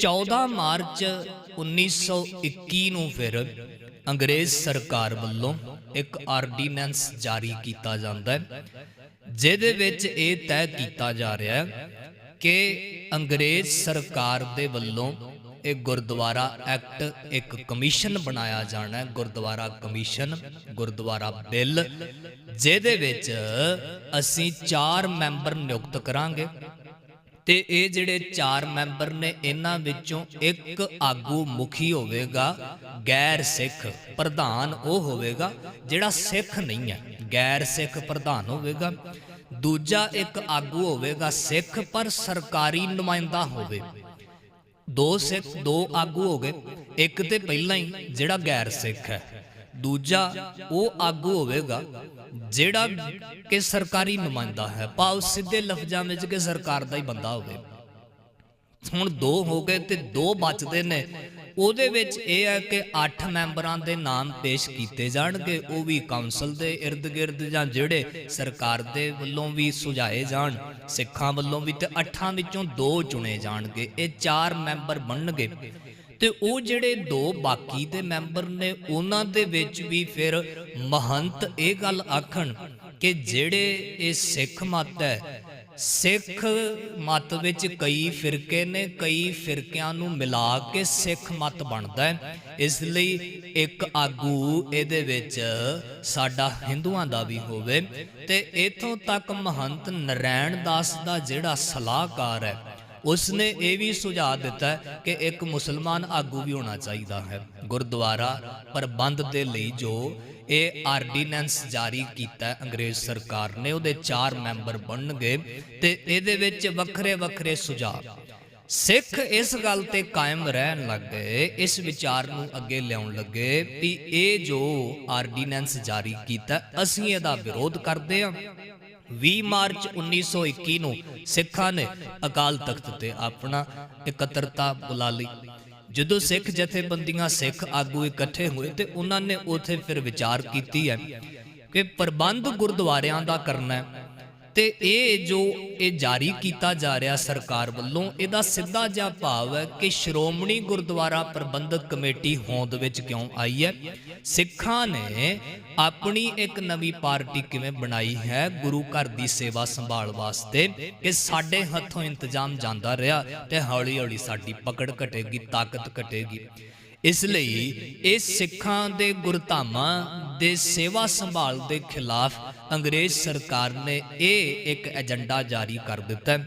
14 March 1921 ਨੂੰ ਫਿਰ ਅੰਗਰੇਜ਼ ਸਰਕਾਰ ਵੱਲੋਂ ਇੱਕ ਆਰਡੀਨੈਂਸ ਜਾਰੀ ਕੀਤਾ ਜਾਂਦਾ ਹੈ, ਜਿਹਦੇ ਵਿੱਚ ਇਹ ਤੈਅ ਕੀਤਾ ਜਾ ਰਿਹਾ ਹੈ ਕਿ ਅੰਗਰੇਜ਼ ਸਰਕਾਰ ਦੇ ਵੱਲੋਂ ਇਹ ਗੁਰਦੁਆਰਾ ਐਕਟ ਇੱਕ ਕਮਿਸ਼ਨ ਬਣਾਇਆ ਜਾਣਾ ਹੈ, ਗੁਰਦੁਆਰਾ ਕਮਿਸ਼ਨ, ਗੁਰਦੁਆਰਾ ਬਿੱਲ, ਜਿਹਦੇ ਵਿੱਚ ਅਸੀਂ 4 ਮੈਂਬਰ ਨਿਯੁਕਤ ਕਰਾਂਗੇ। ਤੇ ਇਹ ਜਿਹੜੇ ਚਾਰ ਮੈਂਬਰ ਨੇ, ਇਹਨਾਂ ਵਿੱਚੋਂ ਇੱਕ ਆਗੂ ਮੁਖੀ ਹੋਵੇਗਾ, ਗੈਰ ਸਿੱਖ ਪ੍ਰਧਾਨ ਉਹ ਹੋਵੇਗਾ, ਜਿਹੜਾ ਸਿੱਖ ਨਹੀਂ ਹੈ, ਗੈਰ ਸਿੱਖ ਪ੍ਰਧਾਨ ਹੋਵੇਗਾ। ਦੂਜਾ ਇੱਕ ਆਗੂ ਹੋਵੇਗਾ ਸਿੱਖ, ਪਰ ਸਰਕਾਰੀ ਨੁਮਾਇੰਦਾ ਹੋਵੇ। ਦੋ ਸਿੱਖ, ਦੋ ਆਗੂ ਹੋ ਗਏ। ਇੱਕ ਤੇ ਪਹਿਲਾਂ ਹੀ ਜਿਹੜਾ ਗੈਰ ਸਿੱਖ ਹੈ। ਦੂਜਾ ਉਹ ਆਗੂ ਹੋਵੇਗਾ, ਜਿਹੜਾ ਕਿ ਸਰਕਾਰੀ ਨੁਮਾਇੰਦਾ ਹੈ। ਭਾਵ ਸਿੱਧੇ ਲਫ਼ਜ਼ਾਂ ਵਿੱਚ ਕਿ ਸਰਕਾਰ ਦਾ ਹੀ ਬੰਦਾ ਹੋਵੇ। ਹੁਣ ਦੋ ਹੋ ਗਏ ਤੇ ਦੋ ਬਚਦੇ ਨੇ। ਉਹਦੇ ਵਿੱਚ ਇਹ ਹੈ ਕਿ 8 ਮੈਂਬਰਾਂ ਦੇ ਨਾਮ ਪੇਸ਼ ਕੀਤੇ ਜਾਣਗੇ। ਉਹ ਵੀ ਕਾਉਂਸਲ ਦੇ ird-gird ਜਾਂ ਜਿਹੜੇ ਸਰਕਾਰ ਦੇ ਵੱਲੋਂ ਵੀ ਸੁਝਾਏ ਜਾਣ, ਸਿੱਖਾਂ ਵੱਲੋਂ ਵੀ ਤੇ 8 ਵਿੱਚੋਂ ਦੋ ਚੁਣੇ ਜਾਣਗੇ। ਇਹ ਚਾਰ ਮੈਂਬਰ ਬਣਨਗੇ। ਤੇ ਉਹ ਜਿਹੜੇ ਦੋ ਬਾਕੀ ਦੇ ਮੈਂਬਰ ਨੇ, ਉਹਨਾਂ ਦੇ ਵਿੱਚ ਵੀ ਫਿਰ ਮਹੰਤ ਇਹ ਗੱਲ ਆਖਣ ਕਿ ਜਿਹੜੇ ਇਹ ਸਿੱਖ ਮਤ ਹੈ, ਸਿੱਖ ਮਤ ਵਿੱਚ ਕਈ ਫਿਰਕੇ ਨੇ, ਕਈ ਫਿਰਕਿਆਂ ਨੂੰ ਮਿਲਾ ਕੇ ਸਿੱਖ ਮਤ ਬਣਦਾ ਹੈ। ਇਸ ਲਈ ਇੱਕ ਆਗੂ ਇਹਦੇ ਵਿੱਚ ਸਾਡਾ ਹਿੰਦੂਆਂ ਦਾ ਵੀ ਹੋਵੇ। ਤੇ ਇਥੋਂ ਤੱਕ ਮਹੰਤ ਨਰੈਣ ਦਾਸ ਦਾ ਜਿਹੜਾ ਸਲਾਹਕਾਰ ਹੈ ਉਸਨੇ ਇਹ ਵੀ ਸੁਝਾਅ ਦਿੱਤਾ ਕਿ ਇੱਕ ਮੁਸਲਮਾਨ ਆਗੂ ਵੀ ਹੋਣਾ ਚਾਹੀਦਾ ਹੈ। ਗੁਰਦੁਆਰਾ ਪ੍ਰਬੰਧ ਦੇ ਲਈ ਜੋ ਇਹ ਆਰਡੀਨੈਂਸ ਜਾਰੀ ਕੀਤਾ ਅੰਗਰੇਜ਼ ਸਰਕਾਰ ਨੇ, ਉਹਦੇ ਚਾਰ ਮੈਂਬਰ ਬਣਨਗੇ ਤੇ ਇਹਦੇ ਵਿੱਚ ਵੱਖਰੇ ਵੱਖਰੇ ਸੁਝਾਅ। ਸਿੱਖ ਇਸ ਗੱਲ ਤੇ ਕਾਇਮ ਰਹਿਣ ਲੱਗ ਗਏ ਇਸ ਵਿਚਾਰ ਨੂੰ ਅੱਗੇ ਲਿਆਉਣ ਲੱਗੇ ਕਿ ਇਹ ਜੋ ਆਰਡੀਨੈਂਸ ਜਾਰੀ ਕੀਤਾ, ਅਸੀਂ ਇਹਦਾ ਵਿਰੋਧ ਕਰਦੇ ਹਾਂ। 20 ਮਾਰਚ 1921 ਨੂੰ ਸਿੱਖਾਂ ਨੇ ਅਕਾਲ ਤਖਤ ਤੇ ਆਪਣਾ ਇਕੱਤਰਤਾ ਬੁਲਾ ਲਈ। ਜਦੋਂ ਸਿੱਖ ਜਥੇਬੰਦੀਆਂ ਸਿੱਖ ਆਗੂ ਇਕੱਠੇ ਹੋਏ ਤੇ ਉਹਨਾਂ ਨੇ ਉਥੇ ਫਿਰ ਵਿਚਾਰ ਕੀਤੀ ਹੈ ਕਿ ਪ੍ਰਬੰਧ ਗੁਰਦੁਆਰਿਆਂ ਦਾ ਕਰਨਾ ਹੈ। ਤੇ ਇਹ ਜੋ ਇਹ ਜਾਰੀ ਕੀਤਾ ਜਾ ਰਿਹਾ ਸਰਕਾਰ ਵੱਲੋਂ, ਇਹਦਾ ਸਿੱਧਾ ਜਿਹਾ ਭਾਵ ਹੈ ਕਿ ਸ਼੍ਰੋਮਣੀ ਗੁਰਦੁਆਰਾ ਪ੍ਰਬੰਧਕ ਕਮੇਟੀ ਹੋਂਦ ਵਿੱਚ ਕਿਉਂ ਆਈ ਹੈ? ਸਿੱਖਾਂ ਨੇ ਆਪਣੀ ਇੱਕ ਨਵੀਂ ਪਾਰਟੀ ਕਿਵੇਂ ਬਣਾਈ ਹੈ? ਗੁਰੂ ਘਰ ਦੀ ਸੇਵਾ ਸੰਭਾਲ ਵਾਸਤੇ ਕਿ ਸਾਡੇ ਹੱਥੋਂ ਇੰਤਜ਼ਾਮ ਜਾਂਦਾ ਰਿਹਾ ਤੇ ਹੌਲੀ ਹੌਲੀ ਸਾਡੀ ਪਕੜ ਘਟੇਗੀ, ਤਾਕਤ ਘਟੇਗੀ। ਇਸ ਲਈ ਇਹ ਸਿੱਖਾਂ ਦੇ ਗੁਰਧਾਮਾਂ ਦੇ ਸੇਵਾ ਸੰਭਾਲ ਦੇ ਖਿਲਾਫ ਅੰਗਰੇਜ਼ ਸਰਕਾਰ ਨੇ ਇਹ ਇੱਕ ਏਜੰਡਾ ਜਾਰੀ ਕਰ ਦਿੱਤਾ